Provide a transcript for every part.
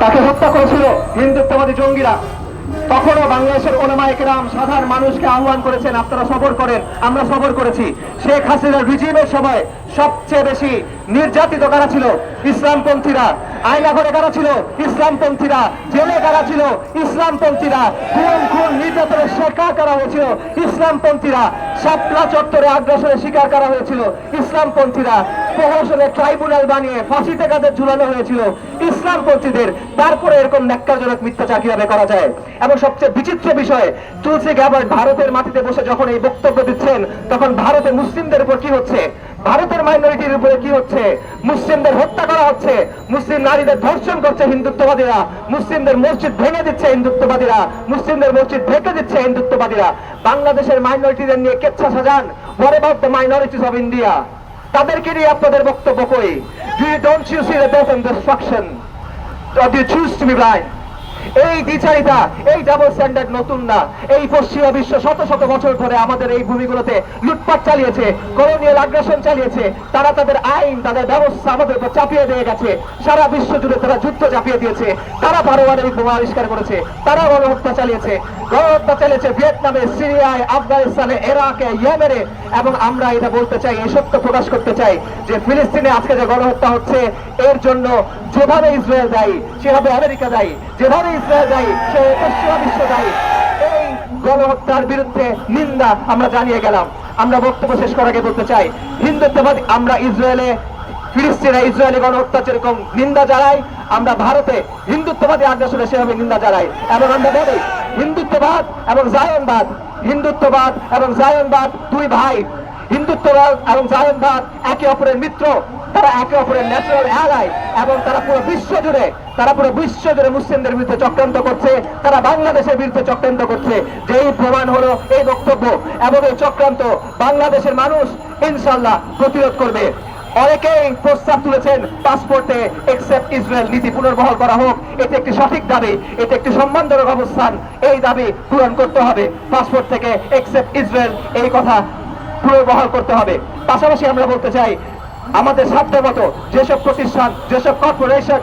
তাকে হত্যা করেছিল হিন্দুত্ববাদী জঙ্গিরা। তখনও বাংলাদেশের ওলামা একরাম সাধারণ মানুষকে আহ্বান করেছেন, আপনারা সফর করেন, আমরা সফর করেছি। শেখ হাসিনার রিজিমের সময় সবচেয়ে বেশি নির্যাতিত কারা ছিল? ইসলামপন্থীরা। আয়না ঘরে কারা ছিল? ইসলামপন্থীরা। জেলে কারা ছিল? ইসলামপন্থীরা। খুন খুন, নির্যাতনের শিকার করা হয়েছিল? ইসলামপন্থীরা। শাপলা চত্বরে আগ্রাসনের শিকার করা হয়েছিল? ইসলামপন্থীরা। প্রহসনের ট্রাইব্যুনাল বানিয়ে ফাঁসিতে কাদের ঝুলানো হয়েছিল? ইসলামপন্থীদের। তারপরে এরকম ন্যাক্কারজনক মিথ্যাচার কীভাবে করা যায়? এবং সবচেয়ে বিচিত্র বিষয়, তুলসী গ্যাবার্ট ভারতের মাটিতে বসে যখন এই বক্তব্য দিচ্ছেন, তখন ভারতে মুসলিমদের উপর কি হচ্ছে? ভারতের মাইনরিটির উপরে কি হচ্ছে? মুসলিমদের হত্যা করা হচ্ছে? মুসলিম নারীদের ধর্ষণ করছে হিন্দুত্ববাদীরা? মুসলিমদের মসজিদ ভেঙে দিচ্ছে হিন্দুত্ববাদীরা? মুসলিমদের মসজিদ ঢেকে দিচ্ছে হিন্দুত্ববাদীরা? বাংলাদেশের মাইনরিটিদের নিয়ে কেচ্ছা সাজান। What about the minorities of India? তাদেরকে নিয়ে আপনাদের বক্তব্য কই? Don't you see the death and destruction? Or do you choose to be blind? এই দ্বিচারিতা এই ডাবল স্ট্যান্ডার্ড নতুন না। এই পশ্চিমা বিশ্ব শত শত বছর ধরে আমাদের এই ভূমিগুলোতে লুটপাট চালিয়েছে কলোনিয়াল আগ্রাসন চালিয়েছে। তারা তাদের আইন, তাদের ব্যবস্থা আমাদের উপর চাপিয়ে দিয়ে গেছে। সারা বিশ্ব জুড়ে তারা যুদ্ধ চাপিয়ে দিয়েছে। তারা পারমাণবিক বোমা আবিষ্কার করেছে। তারা গণহত্যা চালিয়েছে। গণহত্যা চালিয়েছে ভিয়েতনামে, সিরিয়ায়, আফগানিস্তানে, ইরাকে, ইয়েমেনে। এবং আমরা এটা বলতে চাই, এই সত্য প্রকাশ করতে চাই যে ফিলিস্তিনে আজকে যে গণহত্যা হচ্ছে, এর জন্য যেভাবে ইসরায়েল দায়ী, সেভাবে আমেরিকা দায়ী যেভাবে ইসরায়েল দায়ী, সে পশ্চিমা বিশ্ব দায়ী এই গণহত্যার বিরুদ্ধে নিন্দা আমরা জানিয়ে গেলাম। আমরা বক্তব্য শেষ করার আগে বলতে চাই, হিন্দুত্ববাদী আমরা ইসরায়েলে, ফিলিস্তিনে ইসরায়েলি গণহত্যা যেরকম নিন্দা জানাই, আমরা ভারতে হিন্দুত্ববাদী আগ্রাসনে সেভাবে নিন্দা জানাই। এবং আমরা বলি, হিন্দুত্ববাদ এবং জায়নবাদ, হিন্দুত্ববাদ এবং জায়নবাদ দুই ভাই, হিন্দুত্ববাদ এবং জায়নবাদ একে অপরের মিত্র, তারা একে অপরের ন্যাচারাল অ্যালাই এবং তারা পুরো বিশ্ব জুড়ে তারা পুরো বিশ্ব জুড়ে মুসলিমদের বিরুদ্ধে চক্রান্ত করছে, তারা বাংলাদেশের বিরুদ্ধে চক্রান্ত করছে। যেই প্রমাণ হলো এই বক্তব্য এবং এই চক্রান্ত বাংলাদেশের মানুষ ইনশাল্লাহ প্রতিরোধ করবে। অনেকেই প্রস্তাব তুলেছেন, পাসপোর্টে এক্সেপ্ট ইসরায়েল নীতি পুনর্বহাল করা হোক, এটি একটি সঠিক দাবি, এটি একটি সম্মানজনক অবস্থান, এই দাবি পূরণ করতে হবে। পাসপোর্ট থেকে এক্সেপ্ট ইসরায়েল এই কথা পুনর্বহাল করতে হবে। পাশাপাশি আমরা বলতে চাই, আমাদের সাধ্যমতো যেসব প্রতিষ্ঠান, যেসব কর্পোরেশন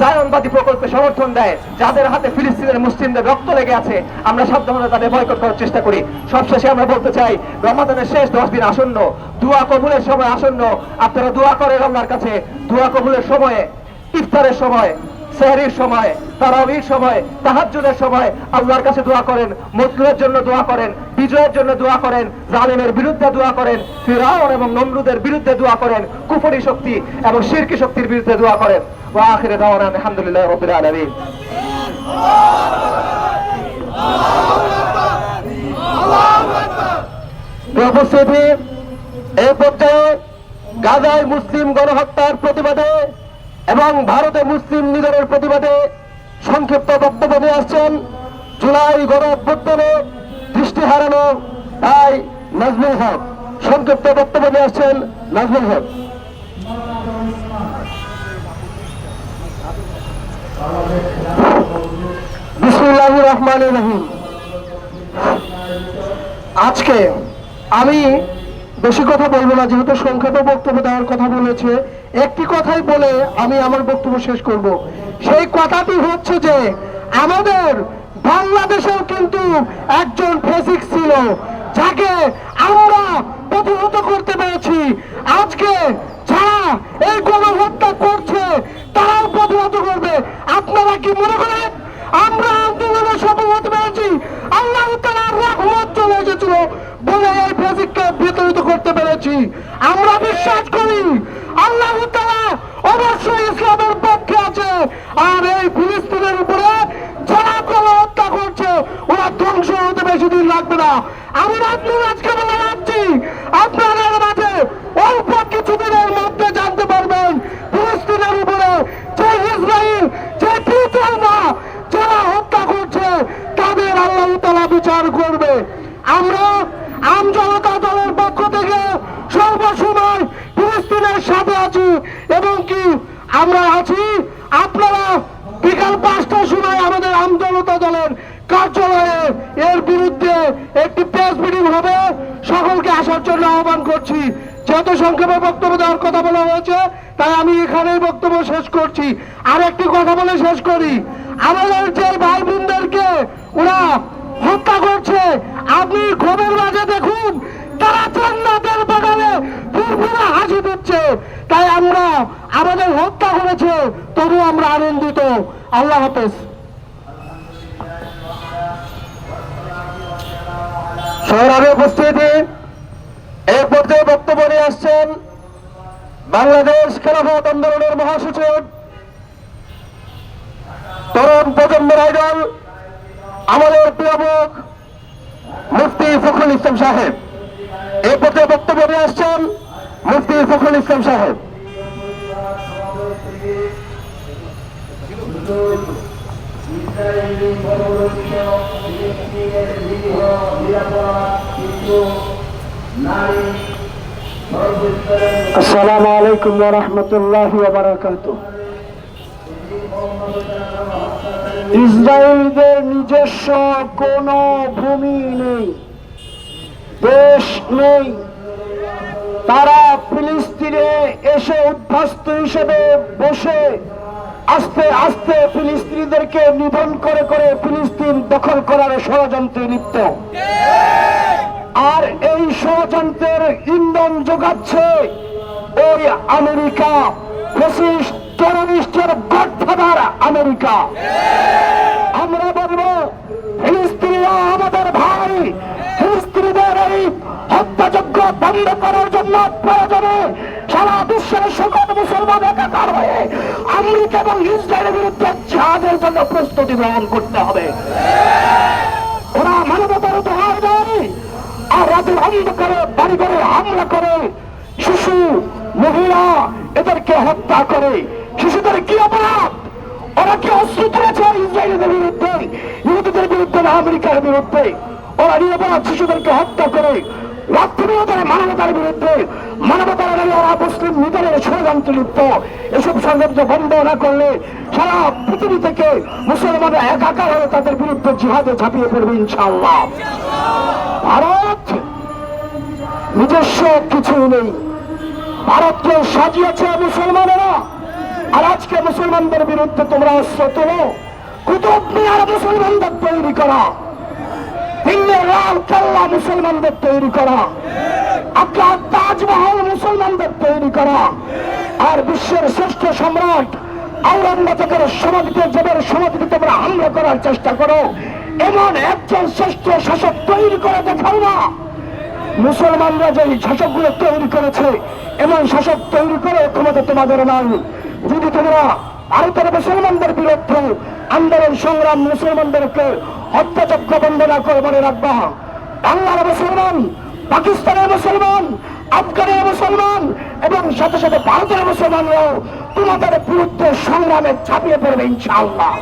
জায়নবাদী প্রকল্পে সমর্থন দেয়। যাদের হাতে ফিলিস্তিনের মুসলিমদের রক্ত লেগে আছে, আমরা সাধ্যমতো তাদের বয়কট করার চেষ্টা করি। সবশেষে আমরা বলতে চাই, রমাদানের শেষ দশ দিন আসন্ন, দুয়া কবুলের সময় আসন্ন। আপনারা দোয়া করেন আল্লাহর কাছে। দোয়া কবুলের সময়ে, ইফতারের সময়, সেহরির সময়, তারাবির সময়, তাহাজ্জুদের সময় আল্লাহর কাছে দোয়া করেন। মজলুমের জন্য দোয়া করেন, বিজয়ের জন্য দোয়া করেন, জালিমের বিরুদ্ধে দোয়া করেন, ফিরাউন এবং নমরুদের বিরুদ্ধে দোয়া করেন, কুফরি শক্তি এবং শিরকি শক্তির বিরুদ্ধে দোয়া করেন। আলহামদুলিল্লাহ রাব্বিল আলামিন উপস্থিতি এই পর্যায়ে গাজায় মুসলিম গণহত্যার প্রতিবাদে এবং ভারতে মুসলিম নিধনের প্রতিবাদে সংক্ষিপ্ত বক্তব্য নিয়ে আসছেন জুলাই গণ দৃষ্টি হারানো তাই নাজমুল হক। সংক্ষিপ্ত বক্তব্য নিয়ে আসছেন নাজমুল হক। আজকে আমি বেশি কথা বলব না, যেহেতু সংক্ষেপে বক্তব্য দেওয়ার কথা বলেছে, একটি কথাই বলে আমি আমার বক্তব্য শেষ করব। সেই কথাটি হচ্ছে যে, আমাদের বাংলাদেশেও কিন্তু একজন ফেসিক ছিল, যাকে আমরা প্রতিহত করতে পেরেছি আজকে যারা এই গণহত্যা করছে তারাও প্রতিহত করবে আপনারা কি মনে করেন আমরা আন্দোলনে সফল হতে পেরেছি আল্লাহ তাআলার রহমত চলে এসেছিল বলে এই ফেসিককে বিতরিত করতে পেরেছি আমরা বিশ্বাস করি। আল্লাহ অবশ্যই ইসলামের পক্ষে আছে। আর এই ফিলিস্তিনের উপরে যারা কোনো হত্যা করছে। ওরা ধ্বংস হতে বেশি দিন লাগবে না। আমি রাজ্যুর আজকে বলে রাখছি আপনাদের মাঝে অল্প কিছুদিনের মধ্যে জানতে পারবেন ফিলিস্তিনের উপরে যে ইসরায়েল যে ফিউচার না যারা হত্যা করছে তাদের আল্লাহ তালা বিচার করবে আমরা আম জনতা দলের পক্ষ থেকে সর্বসময় ফিলিস্তিনের আছি এবং কি আমরা আছি, আপনারা বিকাল পাঁচটার সময় আমাদের আম জনতা দলের কার্যালয়ে এর বিরুদ্ধে একটি প্রেস মিটিং হবে। সকলকে আসার জন্য আহ্বান করছি। যত সংক্ষেপে বক্তব্য দেওয়ার কথা বলা হয়েছে, তাই আমি এখানেই বক্তব্য শেষ করছি। আর একটি কথা বলে শেষ করি। আমাদের যে ভাই বোনদেরকে ওরা হত্যা করছে, আপনি খবর মাঝে দেখুন, তারা জান্নাতের বাগানে ফুরফুরে হাসি দিচ্ছে। তাই আমরা আমাদের হত্যা করেছে তবু আমরা আনন্দিত। আল্লাহ হাফেজ। সংগ্রামে উপস্থিতি এই পর্যায়ে বক্তব্য নিয়ে আসছেন বাংলাদেশ খেলাফত আন্দোলনের মহাসচিব, তরুণ প্রজন্মের আইডল, আমাদের প্রিয় মুখ, মুফতি ফখরুল ইসলাম সাহেব। এই পর্যায়ে বক্তব্য নিয়ে আসছেন মুফতি ফখরুল ইসলাম সাহেব। আসসালামু আলাইকুম রাহমাতুল্লাহি ইসরায়েলদের নিজস্ব কোনো ভূমি নেই দেশ নেই তারা ফিলিস্তিনে এসে উদ্বাস্ত হিসেবে বসে আস্তে আস্তে ফিলিস্তিনিদেরকে নিধন করে করে ফিলিস্তিন দখল করার ষড়যন্ত্রে লিপ্ত। আর এই ষড়যন্ত্রের ইন্ধন যোগাচ্ছে ওই আমেরিকা। ফেসিস্ট টেরোরিস্টের গডফাদার আমেরিকা। বন্ধ করার জন্য প্রয়োজনে সারা বিশ্বের সকল মুসলমান একাকার হয়ে আমেরিকা এবং ইসরায়েলের বিরুদ্ধে জাহাজের জন্য প্রস্তুতি গ্রহণ করতে হবে। ওরা মানবতার দোহাই দেয় আর রাতের অন্ধকারে বাড়ি ঘরে হামলা করে শিশু, মহিলা এদেরকে হত্যা করে। শিশুদের কি অপরাধ? ওরা কি অস্ত্র তুলেছে ইসরায়েলের বিরুদ্ধে? ইহুদিদের বিরুদ্ধে আমেরিকার বিরুদ্ধে? ওরা নিরপরাধ শিশুদেরকে হত্যা করে মানবতার বিরুদ্ধে, মানবতার মুসলিম ষড়যন্ত্র লিপ্ত। এসব বন্ধ না করলে সারা পৃথিবী থেকে একাকার হয়ে তাদের বিরুদ্ধে জিহাদে ঝাঁপিয়ে পড়বে ইনশাআল্লাহ। ভারত নিজস্ব কিছু নেই। ভারতকে সাজিয়েছে মুসলমানেরা। আর আজকে মুসলমানদের বিরুদ্ধে তোমরা অস্ত্র তোলো। কুতুব মিনার মুসলমানদের তৈরি করা। দিল্লির লাল কেল্লা মুসলমানদের তৈরি করা। আপনার তাজমহল মুসলমানদের তৈরি করা। আর বিশ্বের শ্রেষ্ঠ সম্রাট আওরঙ্গজেবের সমাধিতে সমাধিতে তোমরা হামলা করার চেষ্টা করো। এমন একজন শ্রেষ্ঠ শাসক তৈরি করে দেখাও না। মুসলমানরা যে শাসকগুলো তৈরি করেছে, এমন শাসক তৈরি করে ক্ষমতা তোমাদের নাই। যদি তোমরা ভারতের মুসলমানদের বিরুদ্ধে আন্দোলন, সংগ্রাম, মুসলমানদেরকে হত্যাযজ্ঞ বন্ধ না করে মনে রাখবা। বাংলার মুসলমান, পাকিস্তানের মুসলমান, আফগানের মুসলমান এবং সাথে সাথে ভারতের মুসলমানরাও তোমাদের বিরুদ্ধে সংগ্রামে ছাপিয়ে পড়বে ইনশাআল্লাহ।